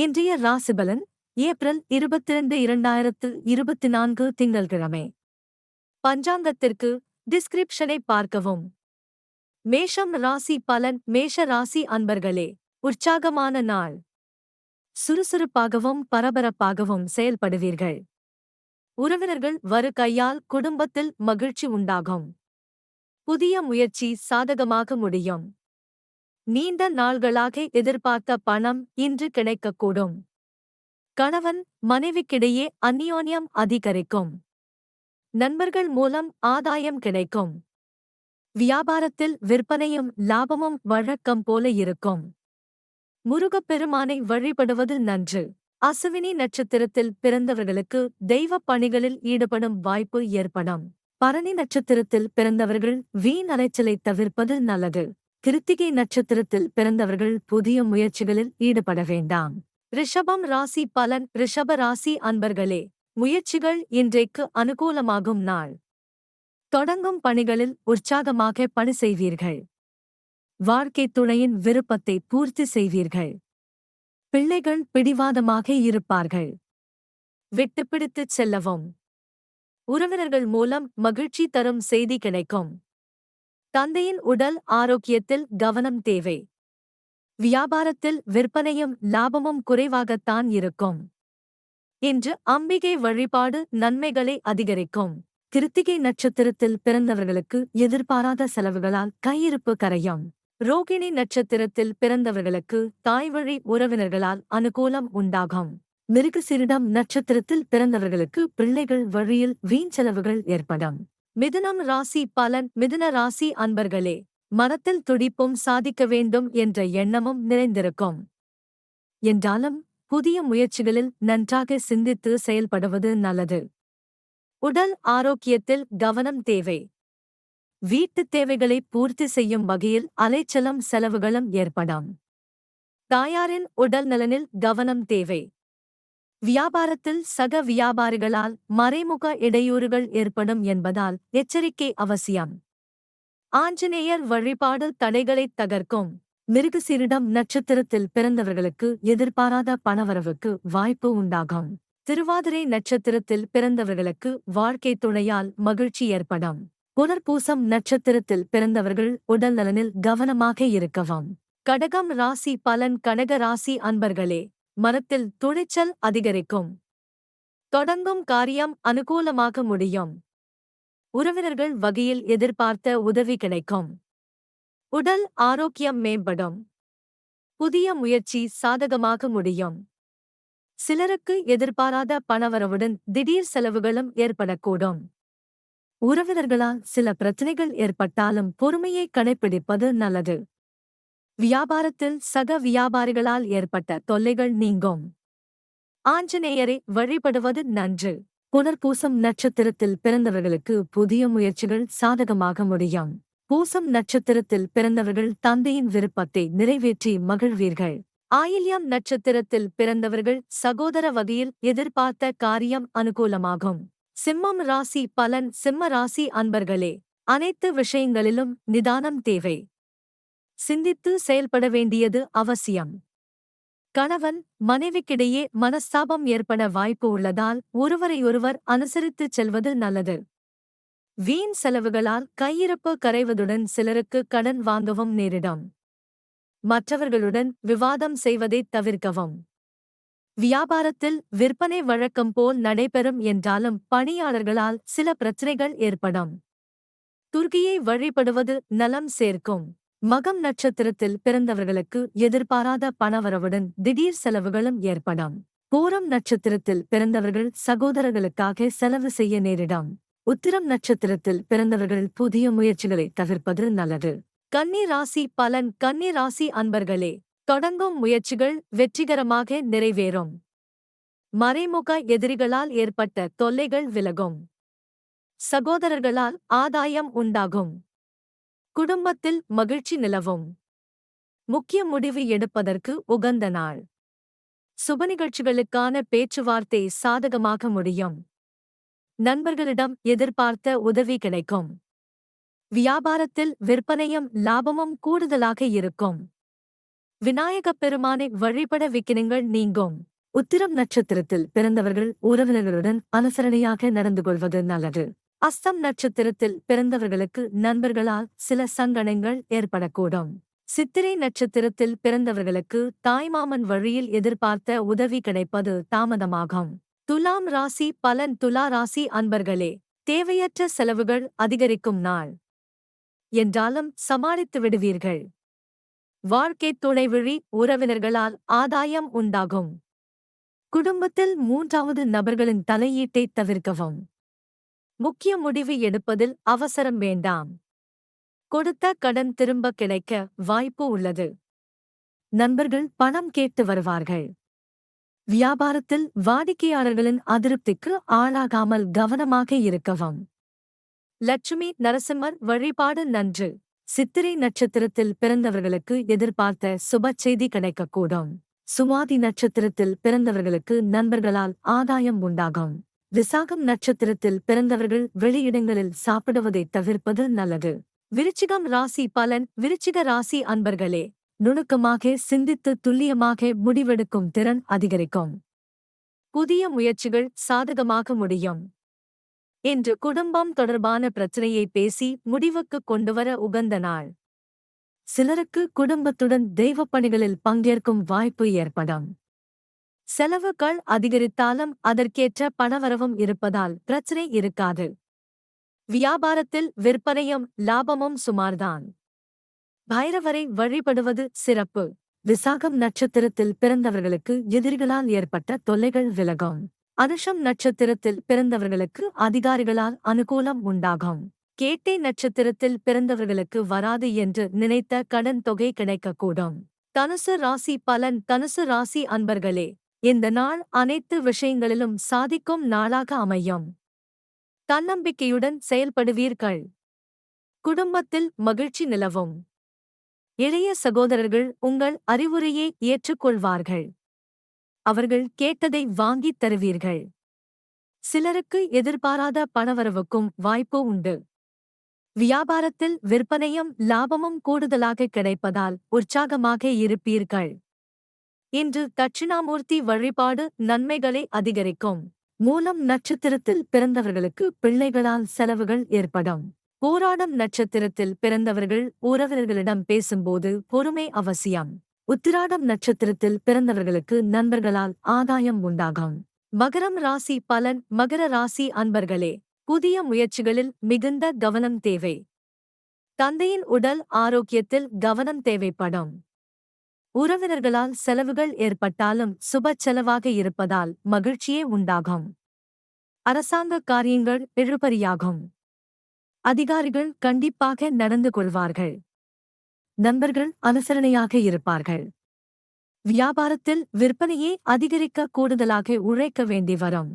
இன்றைய ராசிபலன் ஏப்ரல் இருபத்திரண்டு இரண்டாயிரத்து இருபத்தி நான்கு திங்கள்கிழமை. பஞ்சாங்கத்திற்கு டிஸ்கிரிப்ஷனை பார்க்கவும். மேஷம் ராசி பலன் மேஷ ராசி அன்பர்களே உற்சாகமான நாள். சுறுசுறுப்பாகவும் பரபரப்பாகவும் செயல்படுவீர்கள். உறவினர்கள் வரு கையால் குடும்பத்தில் மகிழ்ச்சி உண்டாகும். புதிய முயற்சி சாதகமாக முடியும். நீண்ட நாள்களாக எதிர்பார்த்த பணம் இன்று கிடைக்கக்கூடும். கணவன் மனைவிக்கிடையே அந்யோன்யம் அதிகரிக்கும். நண்பர்கள் மூலம் ஆதாயம் கிடைக்கும். வியாபாரத்தில் விற்பனையும் லாபமும் வழக்கம் போல இருக்கும். முருகப்பெருமானை வழிபடுவது நன்று. அசுவினி நட்சத்திரத்தில் பிறந்தவர்களுக்கு தெய்வப் பணிகளில் ஈடுபடும் வாய்ப்பு ஏற்படும். பரணி நட்சத்திரத்தில் பிறந்தவர்கள் வீண் அலைச்சலை தவிர்ப்பது நல்லது. கிருத்திகை நட்சத்திரத்தில் பிறந்தவர்கள் புதிய முயற்சிகளில் ஈடுபட வேண்டாம். ரிஷபம் ராசி பலன் ரிஷப ராசி அன்பர்களே முயற்சிகள் இன்றைக்கு அனுகூலமாகும் நாள். தொடங்கும் பணிகளில் உற்சாகமாக பணி செய்வீர்கள். வாழ்க்கை துணையின் விருப்பத்தை பூர்த்தி செய்வீர்கள். பிள்ளைகள் பிடிவாதமாக இருப்பார்கள். விட்டுப்பிடித்துச் செல்லவும். உறவினர்கள் மூலம் மகிழ்ச்சி தரும் செய்தி கிடைக்கும். தந்தையின் உடல் ஆரோக்கியத்தில் கவனம் தேவை. வியாபாரத்தில் விற்பனையும் லாபமும் குறைவாகத்தான் இருக்கும். இன்று அம்பிகை வழிபாடு நன்மைகளை அதிகரிக்கும். கிருத்திகை நட்சத்திரத்தில் பிறந்தவர்களுக்கு எதிர்பாராத செலவுகளால் கையிருப்பு கரையும். ரோகிணி நட்சத்திரத்தில் பிறந்தவர்களுக்கு தாய்வழி உறவினர்களால் அனுகூலம் உண்டாகும். மிருகசிரிடம் நட்சத்திரத்தில் பிறந்தவர்களுக்கு பிள்ளைகள் வழியில் வீண் செலவுகள் ஏற்படும். மிதுனம் ராசி பலன் மிதுன ராசி அன்பர்களே மனத்தில் துடிப்பும் சாதிக்க வேண்டும் என்ற எண்ணமும் நிறைந்திருக்கும். என்றாலும் புதிய முயற்சிகளில் நன்றாக சிந்தித்து செயல்படுவது நல்லது. உடல் ஆரோக்கியத்தில் கவனம் தேவை. வீட்டுத் தேவைகளை பூர்த்தி செய்யும் வகையில் அலைச்சலம் செலவுகளும் ஏற்படும். தாயாரின் உடல் நலனில் கவனம் தேவை. வியாபாரத்தில் சக வியாபாரிகளால் மறைமுக இடையூறுகள் ஏற்படும் என்பதால் எச்சரிக்கை அவசியம். ஆஞ்சநேயர் வழிபாடு தடைகளைத் தகர்க்கும். மிருகசீரிடம் நட்சத்திரத்தில் பிறந்தவர்களுக்கு எதிர்பாராத பணவரவுக்கு வாய்ப்பு உண்டாகும். திருவாதிரை நட்சத்திரத்தில் பிறந்தவர்களுக்கு வாழ்க்கை துணையால் மகிழ்ச்சி ஏற்படும். புனர்பூசம் நட்சத்திரத்தில் பிறந்தவர்கள் உடல் நலனில் கவனமாக இருக்கவும். கடகம் ராசி பலன் கடக ராசி அன்பர்களே மனத்தில் துணிச்சல் அதிகரிக்கும். தொடங்கும் காரியம் அனுகூலமாக முடியும். உறவினர்கள் வகையில் எதிர்பார்த்த உதவி கிடைக்கும். உடல் ஆரோக்கியம் மேம்படும். புதிய முயற்சி சாதகமாக முடியும். சிலருக்கு எதிர்பாராத பணவரவுடன் திடீர் செலவுகளும் ஏற்படக்கூடும். உறவினர்களால் சில பிரச்சனைகள் ஏற்பட்டாலும் பொறுமையை கடைப்பிடிப்பது நல்லது. வியாபாரத்தில் சக வியாபாரிகளால் ஏற்பட்ட தொல்லைகள் நீங்கும். ஆஞ்சநேயரை வழிபடுவது நன்று. புனர்பூசம் நட்சத்திரத்தில் பிறந்தவர்களுக்கு புதிய முயற்சிகள் சாதகமாக முடியும். பூசம் நட்சத்திரத்தில் பிறந்தவர்கள் தந்தையின் விருப்பத்தை நிறைவேற்றி மகிழ்வீர்கள். ஆயில்யம் நட்சத்திரத்தில் பிறந்தவர்கள் சகோதர வகையில் எதிர்பார்த்த காரியம் அனுகூலமாகும். சிம்மம் ராசி பலன். சிம்ம ராசி அன்பர்களே அனைத்து விஷயங்களிலும் நிதானம் தேவை. சிந்தித்து செயல்பட வேண்டியது அவசியம். கணவன் மனைவிக்கிடையே மனஸ்தாபம் ஏற்பட வாய்ப்பு உள்ளதால் ஒருவரையொருவர் அனுசரித்துச் செல்வது நல்லது. வீண் செலவுகளால் கையிருப்பு கரைவதுடன் சிலருக்கு கடன் வாங்கவும் நேரிடும். மற்றவர்களுடன் விவாதம் செய்வதைத் தவிர்க்கவும். வியாபாரத்தில் விற்பனை வழக்கம் போல் நடைபெறும் என்றாலும் பணியாளர்களால் சில பிரச்சனைகள் ஏற்படும். துர்கியை வழிபடுவது நலம் சேர்க்கும். மகம் நட்சத்திரத்தில் பிறந்தவர்களுக்கு எதிர்பாராத பணவரவுடன் திடீர் செலவுகளும் ஏற்படும் பூரம் நட்சத்திரத்தில் பிறந்தவர்கள் சகோதரர்களுக்காக செலவு செய்ய நேரிடும் உத்திரம் நட்சத்திரத்தில் பிறந்தவர்கள் புதிய முயற்சிகளை தவிர்ப்பது நல்லது. கன்னி ராசி பலன். கன்னி ராசி அன்பர்களே தொடங்கும் முயற்சிகள் வெற்றிகரமாக நிறைவேறும். மறைமுக எதிரிகளால் ஏற்பட்ட தொல்லைகள் விலகும். சகோதரர்களால் ஆதாயம் உண்டாகும். குடும்பத்தில் மகிழ்ச்சி நிலவும். முக்கிய முடிவு எடுப்பதற்கு உகந்த நாள். சுப நிகழ்ச்சிகளுக்கான பேச்சுவார்த்தை சாதகமாக முடியும். நண்பர்களிடம் எதிர்பார்த்த உதவி கிடைக்கும். வியாபாரத்தில் விற்பனையும் லாபமும் கூடுதலாக இருக்கும். விநாயகப் பெருமானை வழிபட விக்கினங்கள் நீங்கும். உத்திரம் நட்சத்திரத்தில் பிறந்தவர்கள் உறவினர்களுடன் அனுசரணையாக நடந்து கொள்வது நல்லது. அஸ்தம் நட்சத்திரத்தில் பிறந்தவர்களுக்கு நண்பர்களால் சில சங்கடங்கள் ஏற்படக்கூடும். சித்திரை நட்சத்திரத்தில் பிறந்தவர்களுக்கு தாய்மாமன் வழியில் எதிர்பார்த்த உதவி கிடைப்பது தாமதமாகும். துலாம் ராசி பலன் துலா ராசி அன்பர்களே தேவையற்ற செலவுகள் அதிகரிக்கும் நாள். என்றாலும் சமாளித்து விடுவீர்கள். வாழ்க்கைத் துணைவிழி உறவினர்களால் ஆதாயம் உண்டாகும். குடும்பத்தில் மூன்றாவது நபர்களின் தலையீட்டை தவிர்க்கவும். முக்கிய முடிவு எடுப்பதில் அவசரம் வேண்டாம். கொடுத்த கடன் திரும்ப கிடைக்க வாய்ப்பு உள்ளது. நண்பர்கள் பணம் கேட்டு வருவார்கள். வியாபாரத்தில் வாடிக்கையாளர்களின் அதிருப்திக்கு ஆளாகாமல் கவனமாக இருக்கவும். லட்சுமி நரசிம்மர் வழிபாடு நன்று. சித்திரை நட்சத்திரத்தில் பிறந்தவர்களுக்கு எதிர்பார்த்த சுப செய்தி கிடைக்கக்கூடும். சுவாதி நட்சத்திரத்தில் பிறந்தவர்களுக்கு நண்பர்களால் ஆதாயம் உண்டாகும். விசாகம் நட்சத்திரத்தில் பிறந்தவர்கள் வெளியிடங்களில் சாப்பிடுவதை தவிர்ப்பது நல்லது. விருச்சிகம் ராசி பலன். விருச்சிக ராசி அன்பர்களே நுணுக்கமாக சிந்தித்து துல்லியமாக முடிவெடுக்கும் திறன் அதிகரிக்கும். புதிய முயற்சிகள் சாதகமாக முடியும். இன்று குடும்பம் தொடர்பான பிரச்சனையை பேசி முடிவுக்கு கொண்டுவர உகந்த நாள். சிலருக்கு குடும்பத்துடன் தெய்வப் பணிகளில் பங்கேற்கும் வாய்ப்பு ஏற்படும். செலவுகள் அதிகரித்தாலும் அதற்கேற்ற பணவரவும் இருப்பதால் பிரச்சனை இருக்காது. வியாபாரத்தில் விற்பனையும் லாபமும் சுமார்தான். பைரவரை வழிபடுவது சிறப்பு. விசாகம் நட்சத்திரத்தில் பிறந்தவர்களுக்கு எதிரிகளால் ஏற்பட்ட தொல்லைகள் விலகும். அனுஷம் நட்சத்திரத்தில் பிறந்தவர்களுக்கு அதிகாரிகளால் அனுகூலம் உண்டாகும். கேட்டை நட்சத்திரத்தில் பிறந்தவர்களுக்கு வராது என்று நினைத்த கடன் தொகை கிடைக்கக்கூடும். தனுசு ராசி பலன் தனுசு ராசி அன்பர்களே இந்த நாள் அனைத்து விஷயங்களிலும் சாதிக்கும் நாளாக அமையும். தன்னம்பிக்கையுடன் செயல்படுவீர்கள். குடும்பத்தில் மகிழ்ச்சி நிலவும். இளைய சகோதரர்கள் உங்கள் அறிவுரையை ஏற்றுக்கொள்வார்கள். அவர்கள் கேட்டதை வாங்கித் தருவீர்கள். சிலருக்கு எதிர்பாராத பணவரவுக்கும் வாய்ப்பு உண்டு. வியாபாரத்தில் விற்பனையும் லாபமும் கூடுதலாக கிடைப்பதால் உற்சாகமாக இருப்பீர்கள். இன்று தட்சிணாமூர்த்தி வழிபாடு நன்மைகளை அதிகரிக்கும். மூலம் நட்சத்திரத்தில் பிறந்தவர்களுக்கு பிள்ளைகளால் செலவுகள் ஏற்படும். போராடம் நட்சத்திரத்தில் பிறந்தவர்கள் உறவினர்களிடம் பேசும்போது பொறுமை அவசியம். உத்திராடம் நட்சத்திரத்தில் பிறந்தவர்களுக்கு நண்பர்களால் ஆதாயம் உண்டாகும். மகரம் ராசி பலன் மகர ராசி அன்பர்களே புதிய முயற்சிகளில் மிகுந்த கவனம் தேவை. தந்தையின் உடல் ஆரோக்கியத்தில் கவனம் தேவைப்படும். உறவினர்களால் செலவுகள் ஏற்பட்டாலும் சுப செலவாக இருப்பதால் மகிழ்ச்சியே உண்டாகும். அரசாங்க காரியங்கள் இழுபறியாகும். அதிகாரிகள் கண்டிப்பாக நடந்து கொள்வார்கள். நண்பர்கள் அனுசரணையாக இருப்பார்கள். வியாபாரத்தில் விற்பனையை அதிகரிக்க கூடுதலாக உழைக்க வேண்டி வரும்.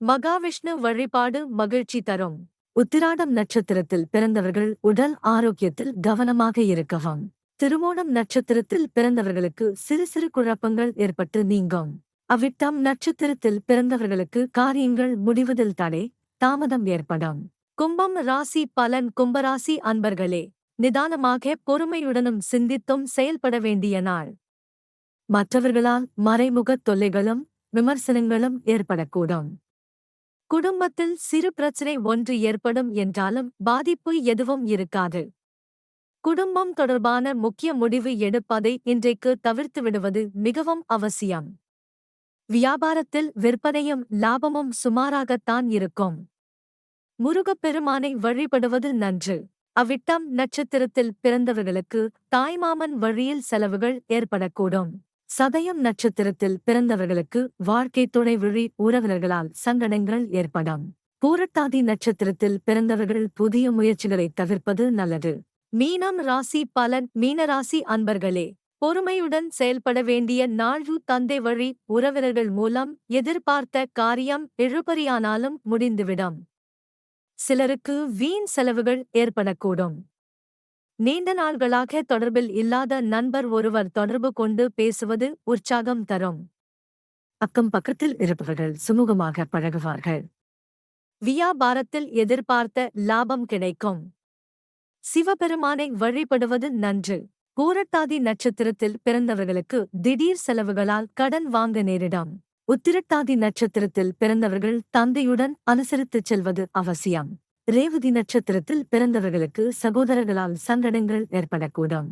மகாவிஷ்ணு வழிபாடு மகிழ்ச்சி தரும். உத்திராடம் நட்சத்திரத்தில் பிறந்தவர்கள் உடல் ஆரோக்கியத்தில் கவனமாக இருக்கவும். திருவோணம் நட்சத்திரத்தில் பிறந்தவர்களுக்கு சிறு சிறு குழப்பங்கள் ஏற்பட்டு நீங்கும். அவ்விட்டம் நட்சத்திரத்தில் பிறந்தவர்களுக்கு காரியங்கள் முடிவதில் தடை தாமதம் ஏற்படும். கும்பம் ராசி பலன் கும்பராசி அன்பர்களே நிதானமாக பொறுமையுடனும் சிந்தித்தும் செயல்பட வேண்டிய நாள். மற்றவர்களால் மறைமுகத் தொல்லைகளும் விமர்சனங்களும் ஏற்படக்கூடும். குடும்பத்தில் சிறு பிரச்சனை ஒன்று ஏற்படும் என்றாலும் பாதிப்பு எதுவும் இருக்காது. குடும்பம் தொடர்பான முக்கிய முடிவு எடுப்பதை இன்றைக்கு தவிர்த்து விடுவது மிகவும் அவசியம். வியாபாரத்தில் விற்பனையும் லாபமும் சுமாராகத்தான் இருக்கும். முருகப்பெருமானை வழிபடுவது நன்று. அவ்விட்டம் நட்சத்திரத்தில் பிறந்தவர்களுக்கு தாய்மாமன் வழியில் செலவுகள் ஏற்படக்கூடும். சதயம் நட்சத்திரத்தில் பிறந்தவர்களுக்கு வாழ்க்கை துணை விழி உறவினர்களால் சங்கடங்கள் ஏற்படும். பூரட்டாதி நட்சத்திரத்தில் பிறந்தவர்கள் புதிய முயற்சிகளை தவிர்ப்பது நல்லது. மீனம் ராசி பலன் மீனராசி அன்பர்களே பொறுமையுடன் செயல்பட வேண்டிய நாழ்வு தந்தை வழி உறவினர்கள் மூலம் எதிர்பார்த்த காரியம் இழுபறியானாலும் முடிந்துவிடும். சிலருக்கு வீண் செலவுகள் ஏற்படக்கூடும். நீண்ட நாள்களாக தொடர்பில் இல்லாத நண்பர் ஒருவர் தொடர்பு கொண்டு பேசுவது உற்சாகம் தரும். அக்கம் பக்கத்தில் இருப்பவர்கள் சுமூகமாக பழகுவார்கள். வியாபாரத்தில் எதிர்பார்த்த லாபம் கிடைக்கும். சிவபெருமானை வழிபடுவது நன்று. பூரட்டாதி நட்சத்திரத்தில் பிறந்தவர்களுக்கு திடீர் செலவுகளால் கடன் வாங்க நேரிடும். உத்திரட்டாதி நட்சத்திரத்தில் பிறந்தவர்கள் தந்தையுடன் அனுசரித்துச் செல்வது அவசியம். ரேவதி நட்சத்திரத்தில் பிறந்தவர்களுக்கு சகோதரர்களால் சங்கடங்கள் ஏற்படக்கூடும்.